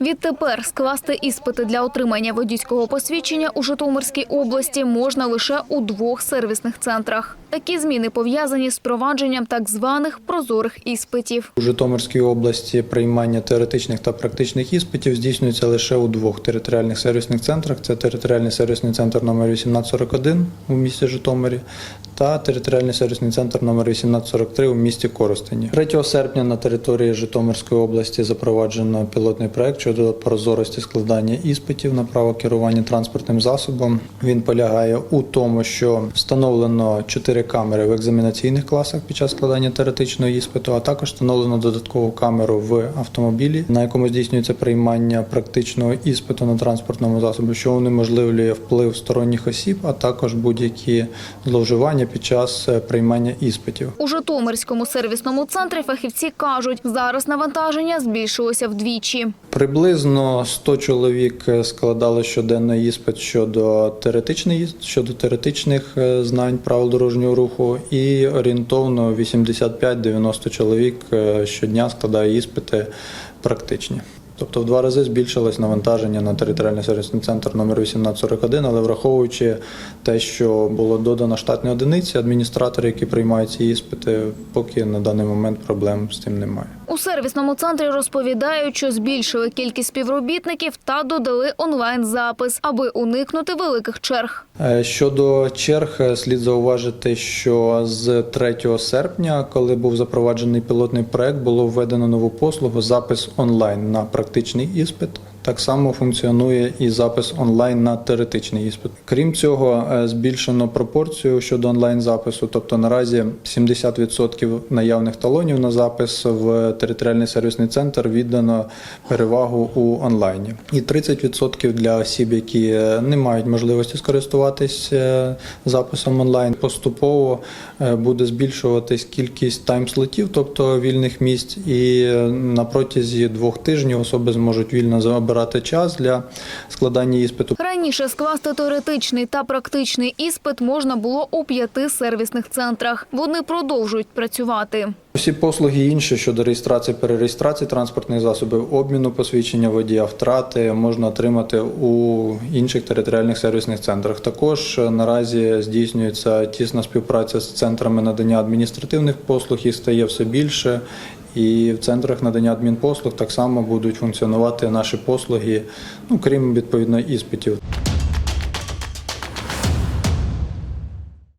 Відтепер скласти іспити для отримання водійського посвідчення у Житомирській області можна лише у двох сервісних центрах. Такі зміни пов'язані з впровадженням так званих прозорих іспитів. У Житомирській області приймання теоретичних та практичних іспитів здійснюється лише у двох територіальних сервісних центрах. Це територіальний сервісний центр номер 1841 у місті Житомирі та територіальний сервісний центр номер 1843 у місті Коростені. 3 серпня на території Житомирської області запроваджено пілотний проект щодо прозорості складання іспитів на право керування транспортним засобом. Він полягає у тому, що встановлено чотири камери в екзаменаційних класах під час складання теоретичного іспиту, а також встановлено додаткову камеру в автомобілі, на якому здійснюється приймання практичного іспиту на транспортному засобі, що унеможливлює вплив сторонніх осіб, а також будь-які зловживання під час е, приймання іспитів. У Житомирському сервісному центрі фахівці кажуть, зараз навантаження збільшилося вдвічі. Приблизно 100 чоловік е, складали щоденно іспит щодо теоретичних щодо теоретичних е, знань правил дорожнього руху, і орієнтовно 85-90 чоловік щодня складає іспити практичні. Тобто в два рази збільшилось навантаження на територіальний сервісний центр номер 1841, але враховуючи те, що було додано штатні одиниці, адміністратори, які приймають ці іспити, поки на даний момент проблем з цим немає. У сервісному центрі розповідають, що збільшили кількість співробітників та додали онлайн-запис, аби уникнути великих черг. Е, Щодо черг, е, слід зауважити, що з 3 серпня, коли був запроваджений пілотний проект, було введено нову послугу запис онлайн на практичний іспит. Так само функціонує і запис онлайн на теоретичний іспит. Крім цього, е, збільшено пропорцію щодо онлайн запису. Тобто наразі 70% наявних талонів на запис в територіальний сервісний центр віддано перевагу у онлайні, і 30% для осіб, які е, не мають можливості скористуватись е, записом онлайн. Поступово буде збільшуватись кількість таймслотів, тобто вільних місць, і на протязі двох тижнів особи зможуть вільно забирати час для складання іспиту. Раніше скласти теоретичний та практичний іспит можна було у п'яти сервісних центрах. Вони продовжують працювати. Всі послуги інші щодо реєстрації, перереєстрації транспортних засобів, обміну посвідчення водія, втрати можна отримати у інших територіальних сервісних центрах. Також е, наразі здійснюється тісна співпраця з центрами надання адміністративних послуг, їх стає все більше. І в центрах надання адмінпослуг так само будуть функціонувати наші послуги, ну крім відповідно іспитів.